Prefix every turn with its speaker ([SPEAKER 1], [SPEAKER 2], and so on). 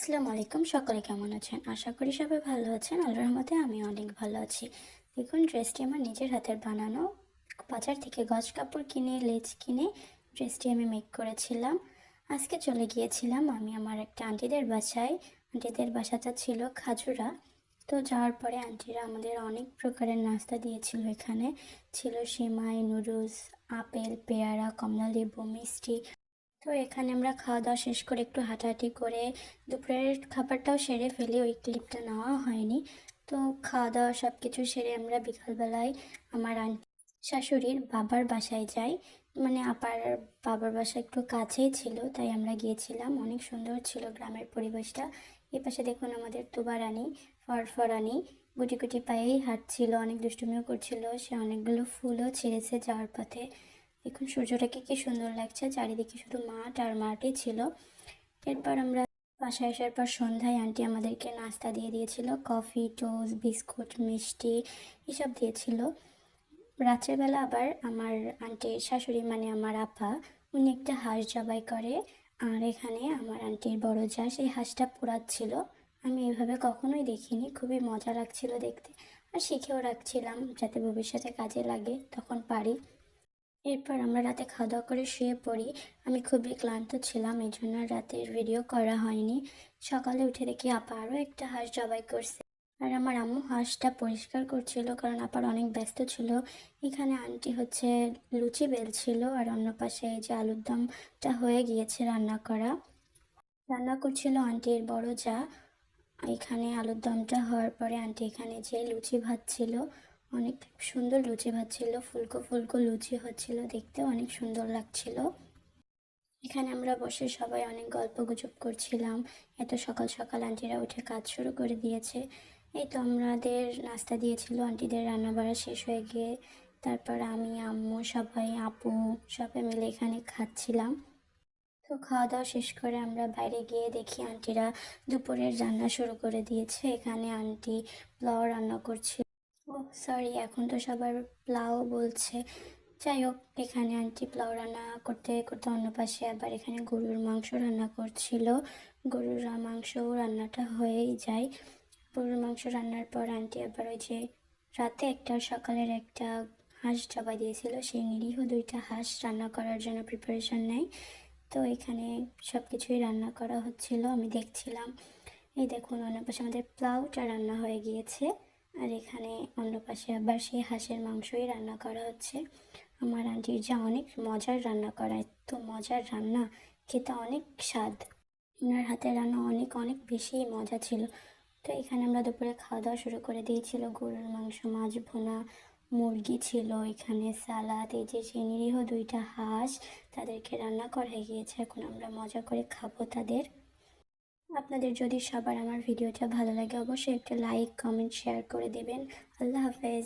[SPEAKER 1] আসসালামু আলাইকুম, সকলে কেমন আছেন? আশা করি সবাই ভালো আছেন। আল্লাহর রহমতে আমি অনেক ভালো আছি। দেখুন ড্রেসটি আমার নিজের হাতের বানানো। বাজার থেকে গজ কাপড় কিনে, লেজ কিনে ড্রেসটি আমি মেক করেছিলাম। আজকে চলে গিয়েছিলাম আমি আমার একটা আন্টিদের বাসায়। আন্টিদের বাসাটা ছিল খাজুরা। তো যাওয়ার পরে আন্টিরা আমাদের অনেক প্রকারের নাস্তা দিয়েছিল এখানে। ছিল সেমাই, নুডলস, আপেল, পেয়ারা কমলা লেবু মিষ্টি। তো এখানে আমরা খাওয়া দাওয়া শেষ করে একটু হাঁটাহাঁটি করে দুপুরের খাবারটাও সেরে ফেলি ওই ক্লিপটা নেওয়া হয়নি। তো খাওয়া দাওয়া সব কিছু সেরে আমরা বিকালবেলায় আমার আন্টি শাশুড়ির বাবার বাসায় যাই। মানে আপার বাবার বাসা একটু কাছেই ছিল, তাই আমরা গিয়েছিলাম। অনেক সুন্দর ছিল গ্রামের পরিবেশটা। এই পাশে দেখুন আমাদের তুবারানি ফরফরানি গুটি গুটি পায়েই হাঁটছিল, অনেক দুষ্টুমিও করছিল। সে অনেকগুলো ফুলও ছেড়েছে যাওয়ার পথে। দেখুন সূর্যটাকে কি সুন্দর লাগছে, চারিদিকে শুধু মাঠ আর মাঠই ছিল। এরপর আমরা বাসায় আসার পর সন্ধ্যায় আন্টি আমাদেরকে নাস্তা দিয়ে দিয়েছিল, কফি, টোস্ট, বিস্কুট, মিষ্টি এসব দিয়েছিল। রাতের বেলা আবার আমার আন্টির শাশুড়ি মানে আমার আপা, উনি একটা হাঁস জবাই করে, আর এখানে আমার আন্টির বড় যা, সেই হাঁসটা পোড়াচ্ছিল। আমি এভাবে কখনোই দেখিনি, খুবই মজা লাগছিল দেখতে। আর শিখেও রাখছিলাম যাতে ভবিষ্যতে কাজে লাগে, তখন পারি। এরপর আমরা রাতে খাওয়া দাওয়া করে শুয়ে পড়ি। আমি খুবই ক্লান্ত ছিলাম এই জন্য রাতের ভিডিও করা হয়নি। সকালে উঠে দেখি আপা আরও একটা হাঁস জবাই করছে। আর আমার আম্মু হাঁসটা পরিষ্কার করছিল কারণ আপার অনেক ব্যস্ত ছিল। এখানে আন্টি হচ্ছে লুচি বেলছিল আর অন্য পাশে এই যে আলুর দমটা হয়ে গিয়েছে রান্না করা। রান্না করছিল আন্টির বড় যা। এখানে আলুর দমটা হওয়ার পরে আন্টি এখানে যে লুচি ভাজছিল অনেক সুন্দর লুচি ভাজছিল ফুলকো ফুলকো লুচি হচ্ছিল দেখতে অনেক সুন্দর লাগছিল। এখানে আমরা বসে সবাই অনেক গল্প গুজব করছিলাম। এত সকাল সকাল আন্টিরা উঠে কাজ শুরু করে দিয়েছে। এই তো আমাদের নাস্তা দিয়েছিল, আন্টিদের রান্না বাড়া শেষ হয়ে গিয়ে তারপর আমি, আম্মু, সবাই, আপু সবাই মিলে এখানে খাচ্ছিলাম। তো খাওয়া দাওয়া শেষ করে আমরা বাইরে গিয়ে দেখি আন্টিরা দুপুরের রান্না শুরু করে দিয়েছে। এখানে আন্টি পোলাও রান্না করছে। সরি এখন তো সবার পোলাও বলছে। যাই হোক এখানে আন্টি পোলাও রান্না করতে করতে অন্য পাশে আবার এখানে গরুর মাংস রান্না করছিল। গরুর মাংস রান্নাটা হয়েই যায়। গরুর মাংস রান্নার পর আন্টি আবার ওই যে রাতে একটা, সকালের একটা হাঁস জবাই দিয়েছিল। সেই নিরীহ দুইটা হাঁস রান্না করার জন্য প্রিপারেশন নেয়। তো এখানে সব কিছুই রান্না করা হচ্ছিল, আমি দেখছিলাম। এই দেখুন, অন্য পাশে আমাদের পোলাওটা রান্না হয়ে গিয়েছে। আর এখানে অন্য পাশে আবার সেই হাঁসের মাংসই রান্না করা হচ্ছে। আমার আন্টির যা অনেক মজার রান্না করা, এত মজার রান্না, খেতে অনেক স্বাদ। ওনার হাতের রান্না অনেক অনেক বেশি মজা ছিল। তো এখানে আমরা দুপুরে খাওয়া দাওয়া শুরু করে দিয়েছিল। গরুর মাংস, মাছ ভোনা, মুরগি ছিল, এখানে সালাদ, এই যে সেই দুইটা হাঁস, তাদেরকে রান্না করা গিয়েছে। এখন আমরা মজা করে খাব তাদের। আপনাদের যদি সবার আমার ভিডিওটা ভালো লাগে, অবশ্যই একটা লাইক কমেন্ট শেয়ার করে দেবেন। আল্লাহ হাফেজ।